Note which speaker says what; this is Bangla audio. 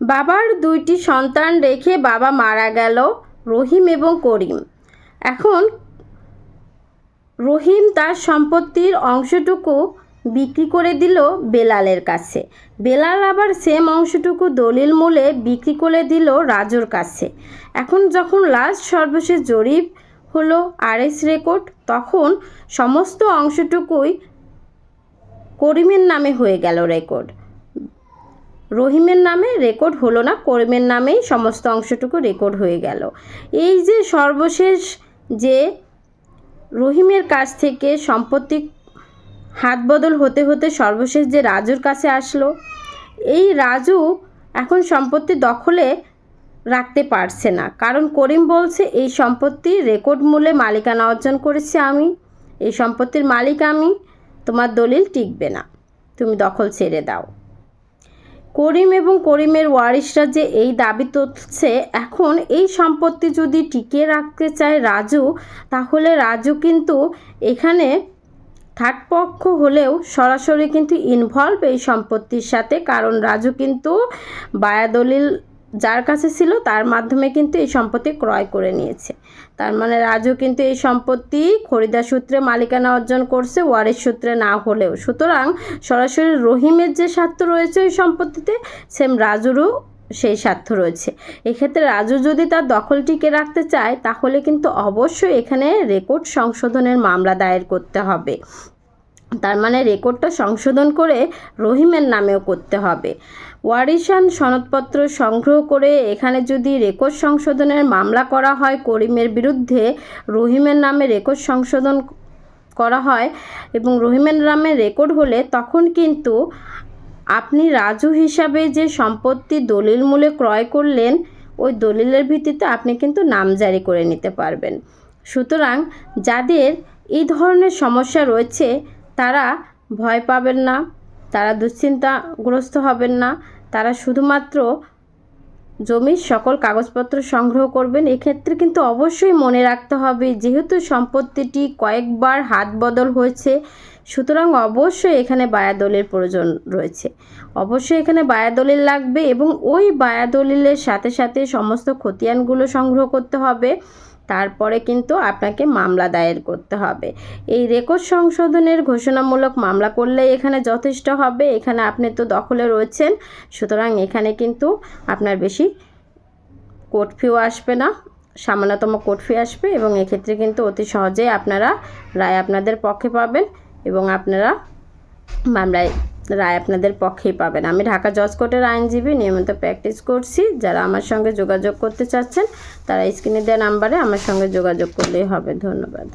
Speaker 1: বাবার দুইটি সন্তান রেখে বাবা মারা গেল, রহিম এবং করিম। এখন রহিম তার সম্পত্তির অংশটুকু বিক্রি করে দিল বেলালের কাছে। বেলাল আবার সেম অংশটুকু দলিল মূলে বিক্রি করে দিল রাজুর কাছে। এখন যখন লাস্ট সর্বশেষ জরিপ হলো আরএস রেকর্ড, তখন সমস্ত অংশটুকুই করিমের নামে হয়ে গেল রেকর্ড। রহিমের নামে রেকর্ড হলো না, করিমের নামেই সমস্ত অংশটুকু রেকর্ড হয়ে গেল। এই যে সর্বশেষ যে রহিমের কাছ থেকে সম্পত্তি হাত বদল হতে হতে সর্বশেষ যে রাজুর কাছে আসলো, এই রাজু এখন সম্পত্তি দখলে রাখতে পারছে না। কারণ করিম বলছে, এই সম্পত্তি রেকর্ড মূল্যে মালিকানা অর্জন করেছি আমি। এই সম্পত্তির মালিক আমি। তোমার দলিল টিকবে না। তুমি দখল ছেড়ে দাও। করিম এবং করিমের ওয়ারিশরা যে এই দাবি তুলছে, এখন এই সম্পত্তি যদি টিকিয়ে রাখতে চায় রাজু, তাহলে রাজু কিন্তু এখানে থার্ড পক্ষ হলেও সরাসরি কিন্তু ইনভলভ এই সম্পত্তির সাথে। কারণ রাজু কিন্তু বায়াদলিল যার কাছে ছিল তার মাধ্যমে কিন্তু এই সম্পত্তি ক্রয় করে নিয়েছে। তার মানে রাজু কিন্তু এই সম্পত্তি খরিদার সূত্রে মালিকানা অর্জন করছে ওয়ারিশ সূত্রে না হলেও। সুতরাং সরাসরি রহিমের যে স্বার্থ রয়েছে ওই সম্পত্তিতে, সেম রাজুরও সেই স্বার্থ রয়েছে। এক্ষেত্রে রাজু যদি তার দখল টিকে রাখতে চায়, তাহলে কিন্তু অবশ্যই এখানে রেকর্ড সংশোধনের মামলা দায়ের করতে হবে। তার মানে রেকর্ডটা সংশোধন করে রহিমের নামেও করতে হবে। ওয়ারিশান সনদপত্র সংগ্রহ করে এখানে যদি রেকর্ড সংশোধনের মামলা করা হয় করিমের বিরুদ্ধে, রহিমের নামে রেকর্ড সংশোধন করা হয় এবং রহিমের নামে রেকর্ড হলে তখন কিন্তু আপনি রাজু হিসাবে যে সম্পত্তি দলিল মূলে ক্রয় করলেন, ওই দলিলের ভিত্তিতে আপনি কিন্তু নাম জারি করে নিতে পারবেন। সুতরাং যাদের এই ধরনের সমস্যা রয়েছে তারা ভয় পাবেন না, তারা দুশ্চিন্তাগ্রস্ত হবেন না, তারা শুধুমাত্র জমির সকল কাগজপত্র সংগ্রহ করবেন। এক্ষেত্রে কিন্তু অবশ্যই মনে রাখতে হবে, যেহেতু সম্পত্তিটি কয়েকবার হাত বদল হয়েছে, সুতরাং অবশ্যই এখানে বায়াদলির প্রয়োজন রয়েছে। অবশ্যই এখানে বায়াদলিল লাগবে এবং ওই বায়াদলিলের সাথে সাথে সমস্ত খতিয়ানগুলো সংগ্রহ করতে হবে। তারপরে কিন্তু আপনাকে মামলা দায়ের করতে হবে। এই রেকর্ড সংশোধনের ঘোষণামূলক মামলা করলে এখানে যথেষ্ট হবে, এখানে আপনি তো দখলে রয়েছেন, সুতরাং এখানে কিন্তু আপনার বেশি কোর্ট ফিও আসবে না, সামান্যতম কোর্ট ফি আসবে এবং এক্ষেত্রে কিন্তু অতি সহজেই আপনারা রায় আপনাদের পক্ষে পাবেন এবং আপনারা মামলায় রায় আপনাদের পক্ষেই পাবেন। আমি ঢাকা জজ কোর্টের আইনজীবী, নিয়মিত প্র্যাকটিস করছি। যারা আমার সঙ্গে যোগাযোগ করতে চাচ্ছেন, তারা স্ক্রিনে দেওয়া নাম্বারে আমার সঙ্গে যোগাযোগ করলেই হবে। ধন্যবাদ।